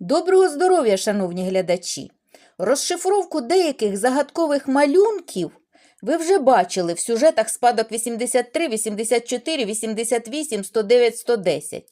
Доброго здоров'я, шановні глядачі! Розшифровку деяких загадкових малюнків ви вже бачили в сюжетах спадок 83, 84, 88, 109, 110.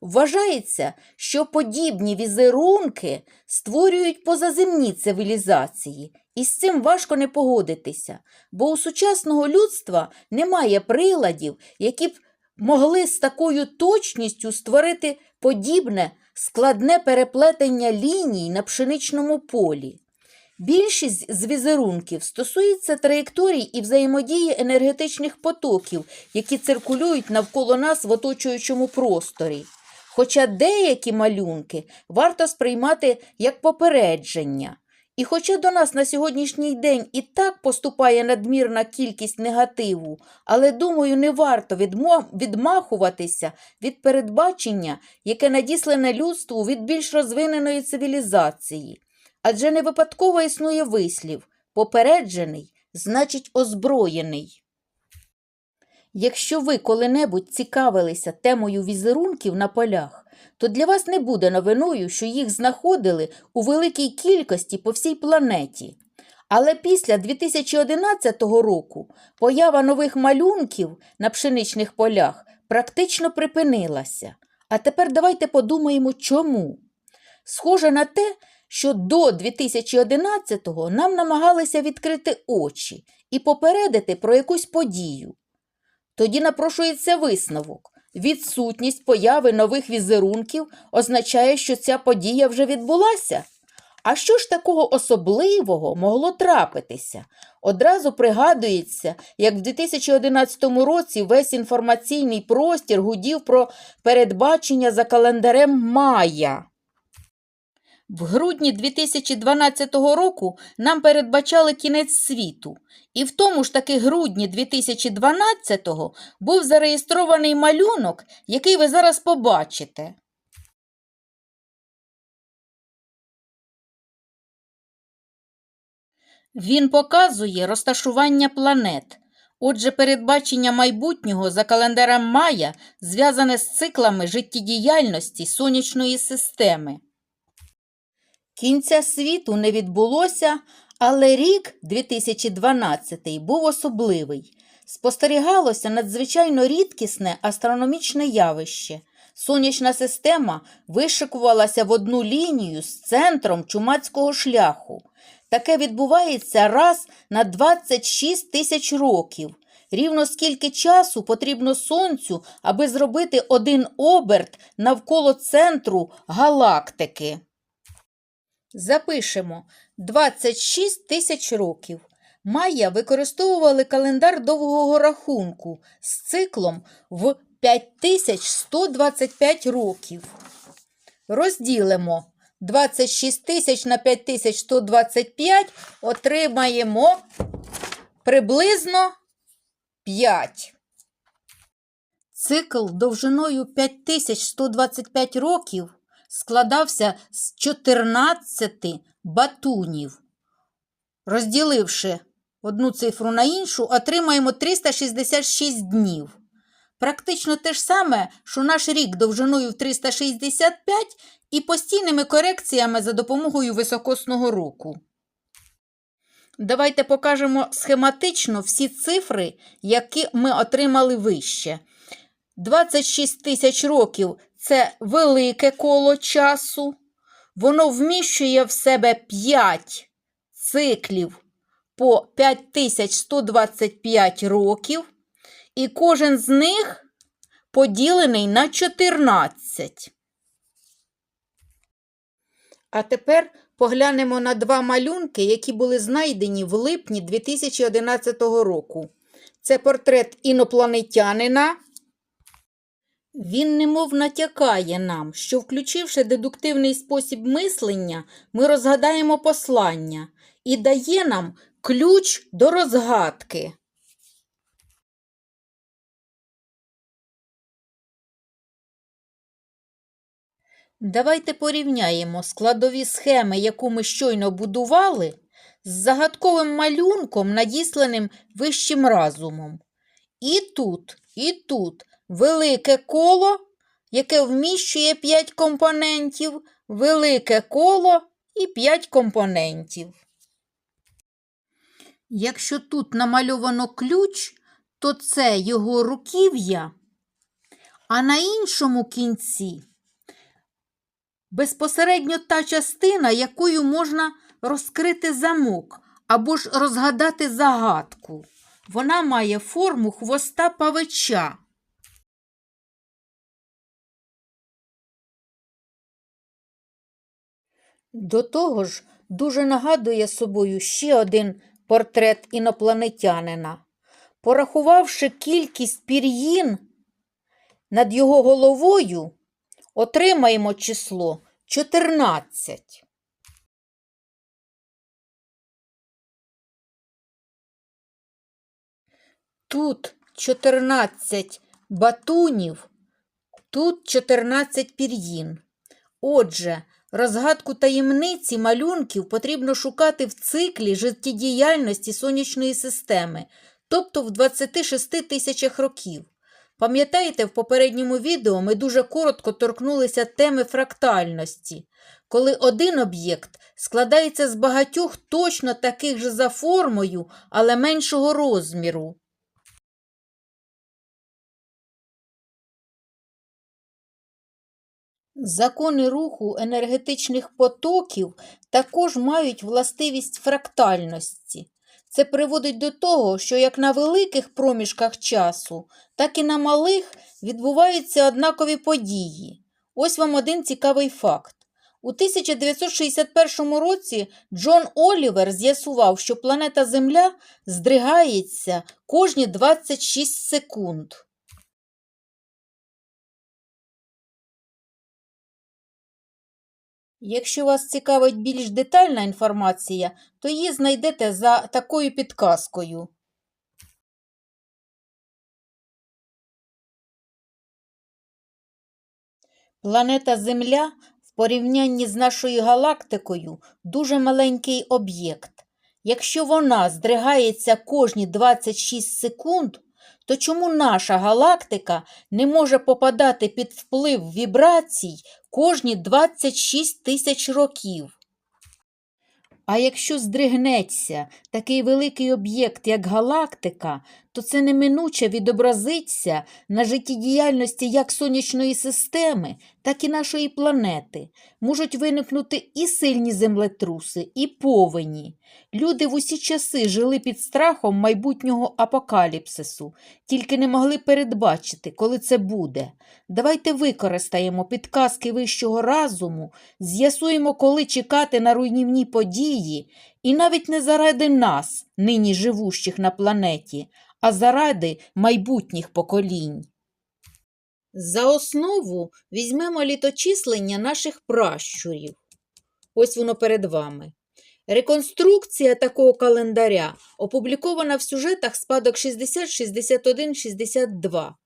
Вважається, що подібні візерунки створюють позаземні цивілізації, і з цим важко не погодитися, бо у сучасного людства немає приладів, які б могли з такою точністю створити подібне складне переплетення ліній на пшеничному полі. Більшість з візерунків стосується траєкторій і взаємодії енергетичних потоків, які циркулюють навколо нас в оточуючому просторі. Хоча деякі малюнки варто сприймати як попередження. І хоча до нас на сьогоднішній день і так поступає надмірна кількість негативу, але, думаю, не варто відмахуватися від передбачення, яке надіслане людству від більш розвиненої цивілізації. Адже не випадково існує вислів попереджений значить озброєний. Якщо ви коли-небудь цікавилися темою візерунків на полях, то для вас не буде новиною, що їх знаходили у великій кількості по всій планеті. Але після 2011 року поява нових малюнків на пшеничних полях практично припинилася. А тепер давайте подумаємо, чому. Схоже на те, що до 2011-го нам намагалися відкрити очі і попередити про якусь подію. Тоді напрошується висновок. Відсутність появи нових візерунків означає, що ця подія вже відбулася. А що ж такого особливого могло трапитися? Одразу пригадується, як в 2011 році весь інформаційний простір гудів про передбачення за календарем Майя. В грудні 2012 року нам передбачали кінець світу, і в тому ж таки грудні 2012-го був зареєстрований малюнок, який ви зараз побачите. Він показує розташування планет. Отже, передбачення майбутнього за календарем Майя зв'язане з циклами життєдіяльності сонячної системи. Кінця світу не відбулося, але рік 2012 був особливий. Спостерігалося надзвичайно рідкісне астрономічне явище. Сонячна система вишикувалася в одну лінію з центром чумацького шляху. Таке відбувається раз на 26 тисяч років. Рівно скільки часу потрібно Сонцю, аби зробити один оберт навколо центру галактики. Запишемо 26 тисяч років. Майя використовували календар довгого рахунку з циклом в 5125 років. Розділимо 26 тисяч на 5125, отримаємо приблизно 5. Цикл довжиною 5125 років складався з 14 батунів. Розділивши одну цифру на іншу, отримаємо 366 днів. Практично те ж саме, що наш рік довжиною в 365 і постійними корекціями за допомогою високосного року. Давайте покажемо схематично всі цифри, які ми отримали вище. 26 тисяч років це велике коло часу. Воно вміщує в себе 5 циклів по 5125 років, і кожен з них поділений на 14. А тепер поглянемо на два малюнки, які були знайдені в липні 2011 року. Це портрет інопланетянина. Він немов натякає нам, що, включивши дедуктивний спосіб мислення, ми розгадаємо послання і дає нам ключ до розгадки. Давайте порівняємо складові схеми, яку ми щойно будували, з загадковим малюнком, надісланим вищим разумом. І тут, і тут велике коло яке вміщує 5 компонентів, велике коло і 5 компонентів. Якщо тут намальовано ключ, то це його руків'я, а на іншому кінці безпосередньо та частина, якою можна розкрити замок або ж розгадати загадку. Вона має форму хвоста павича. До того ж, дуже нагадує собою ще один портрет інопланетянина. Порахувавши кількість пір'їн над його головою, отримаємо число 14. Тут 14 батунів, тут 14 пір'їн. Отже, розгадку таємниці малюнків потрібно шукати в циклі життєдіяльності сонячної системи, тобто в 26 тисячах років. Пам'ятаєте, в попередньому відео ми дуже коротко торкнулися теми фрактальності, коли один об'єкт складається з багатьох точно таких же за формою, але меншого розміру. Закони руху енергетичних потоків також мають властивість фрактальності. Це приводить до того, що як на великих проміжках часу, так і на малих відбуваються однакові події. Ось вам один цікавий факт. У 1961 році Джон Олівер з'ясував, що планета Земля здригається кожні 26 секунд. Якщо вас цікавить більш детальна інформація, то її знайдете за такою підказкою. Планета Земля в порівнянні з нашою галактикою дуже маленький об'єкт. Якщо вона здригається кожні 26 секунд, то чому наша галактика не може попадати під вплив вібрацій кожні 26 тисяч років? А якщо здригнеться такий великий об'єкт, як галактика, то це неминуче відобразиться на життєдіяльності як сонячної системи, так і нашої планети. Можуть виникнути і сильні землетруси, і повені. Люди в усі часи жили під страхом майбутнього апокаліпсису, тільки не могли передбачити, коли це буде. Давайте використаємо підказки вищого разуму, з'ясуємо, коли чекати на руйнівні події, і навіть не заради нас, нині живущих на планеті, а заради майбутніх поколінь. За основу візьмемо літочислення наших пращурів. Ось воно перед вами. Реконструкція такого календаря опублікована в сюжетах спадок 60, 61, 62.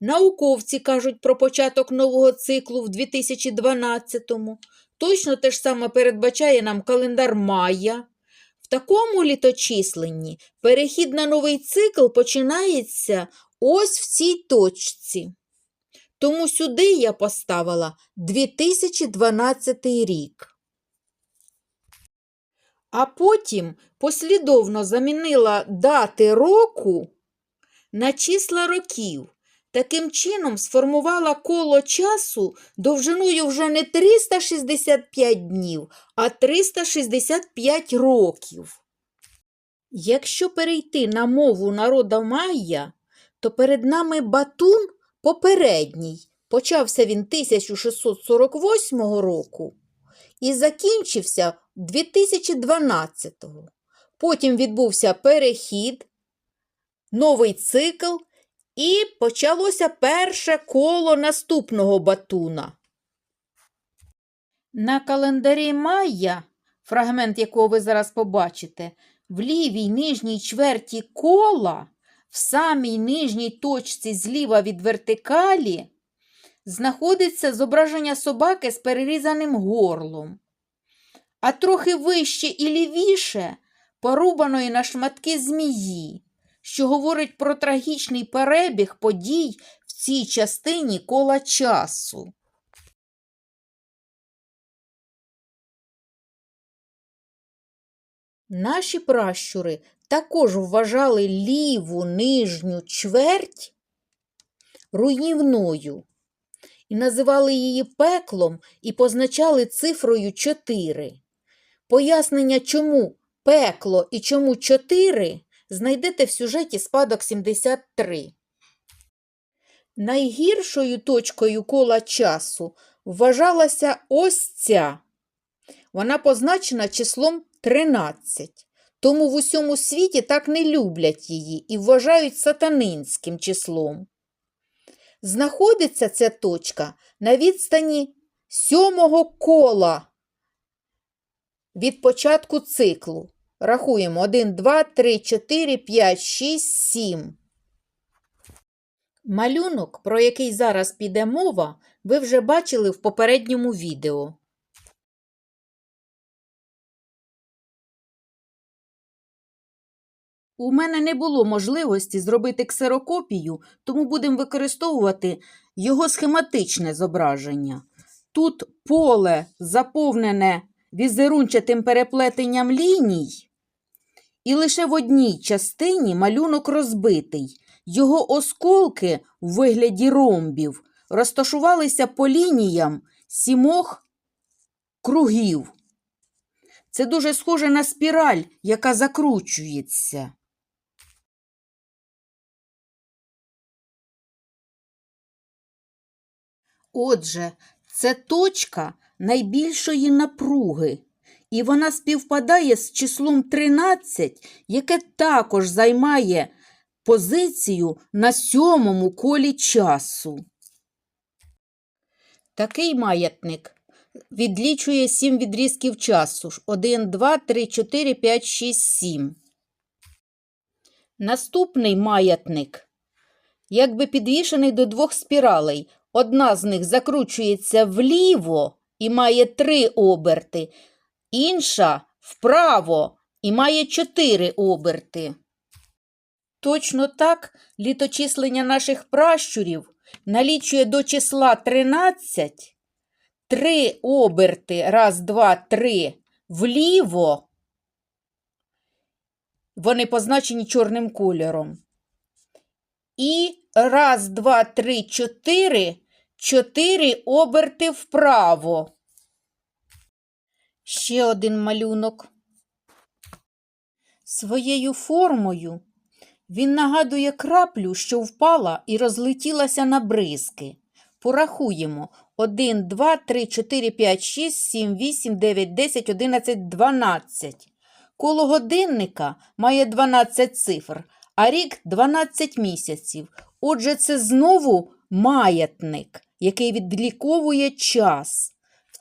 Науковці кажуть про початок нового циклу в 2012-му. Точно те ж саме передбачає нам календар Майя. В такому літочисленні перехід на новий цикл починається ось в цій точці. Тому сюди я поставила 2012 рік. А потім послідовно замінила дати року на числа років. Таким чином сформувала коло часу довжиною вже не 365 днів, а 365 років. Якщо перейти на мову народа Майя, то перед нами батун попередній. Почався він 1648 року і закінчився 2012-го. Потім відбувся перехід, новий цикл, і почалося перше коло наступного батуна. На календарі Майя, фрагмент якого ви зараз побачите, в лівій нижній чверті кола, в самій нижній точці зліва від вертикалі, знаходиться зображення собаки з перерізаним горлом, а трохи вище і лівіше порубаної на шматки змії, що говорить про трагічний перебіг подій в цій частині кола часу. Наші пращури також вважали ліву нижню чверть руйнівною і називали її пеклом і позначали цифрою 4. Пояснення, чому пекло і чому 4, знайдете в сюжеті спадок 73. Найгіршою точкою кола часу вважалася ось ця. Вона позначена числом 13. Тому в усьому світі так не люблять її і вважають сатанинським числом. Знаходиться ця точка на відстані сьомого кола від початку циклу. Рахуємо 1, 2, 3, 4, 5, 6, 7. Малюнок, про який зараз піде мова, ви вже бачили в попередньому відео. У мене не було можливості зробити ксерокопію, тому будемо використовувати його схематичне зображення. Тут поле заповнене візерунчатим переплетенням ліній, і лише в одній частині малюнок розбитий. Його осколки в вигляді ромбів розташувалися по лініям сімох кругів. Це дуже схоже на спіраль, яка закручується. Отже, це точка найбільшої напруги, і вона співпадає з числом 13, яке також займає позицію на сьомому колі часу. Такий маятник відлічує 7 відрізків часу. 1, 2, 3, 4, 5, 6, 7. Наступний маятник якби підвішений до двох спіралей. Одна з них закручується вліво і має три оберти, інша вправо і має чотири оберти. Точно так літочислення наших пращурів налічує до числа 13 три оберти, раз, два, три, вліво. Вони позначені чорним кольором. І раз, два, три, чотири, чотири оберти вправо. Ще один малюнок. Своєю формою він нагадує краплю, що впала і розлетілася на бризки. Порахуємо 1, 2, 3, 4, 5, 6, 7, 8, 9, 10, 11, 12. Коло годинника має 12 цифр, а рік 12 місяців. Отже, це знову маятник, який відліковує час.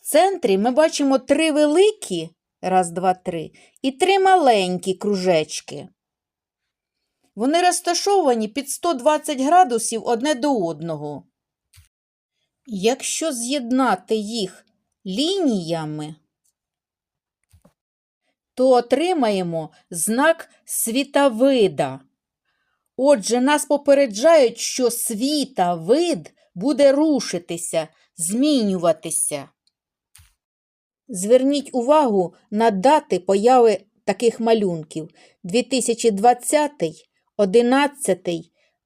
Центрі ми бачимо три великі, раз, два, три, і три маленькі кружечки. Вони розташовані під 120 градусів одне до одного. Якщо з'єднати їх лініями, то отримаємо знак світовида. Отже, нас попереджають, що світовид буде рушитися, змінюватися. Зверніть увагу на дати появи таких малюнків 2020, 11,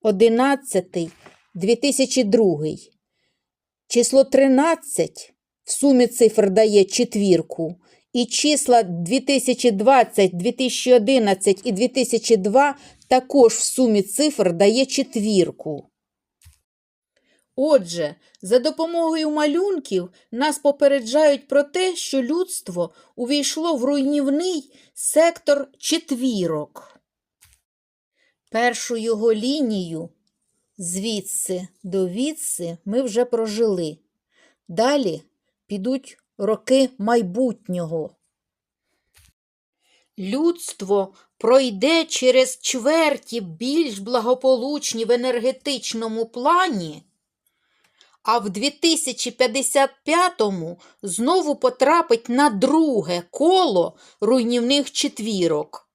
11, 2002. Число 13 в сумі цифр дає четвірку, і числа 2020, 2011 і 2002 також в сумі цифр дає четвірку. Отже, за допомогою малюнків нас попереджають про те, що людство увійшло в руйнівний сектор четвірок. Першу його лінію звідси до відси ми вже прожили. Далі підуть роки майбутнього. Людство пройде через чверті більш благополучні в енергетичному плані, а в 2055-му знову потрапить на друге коло руйнівних четвірок.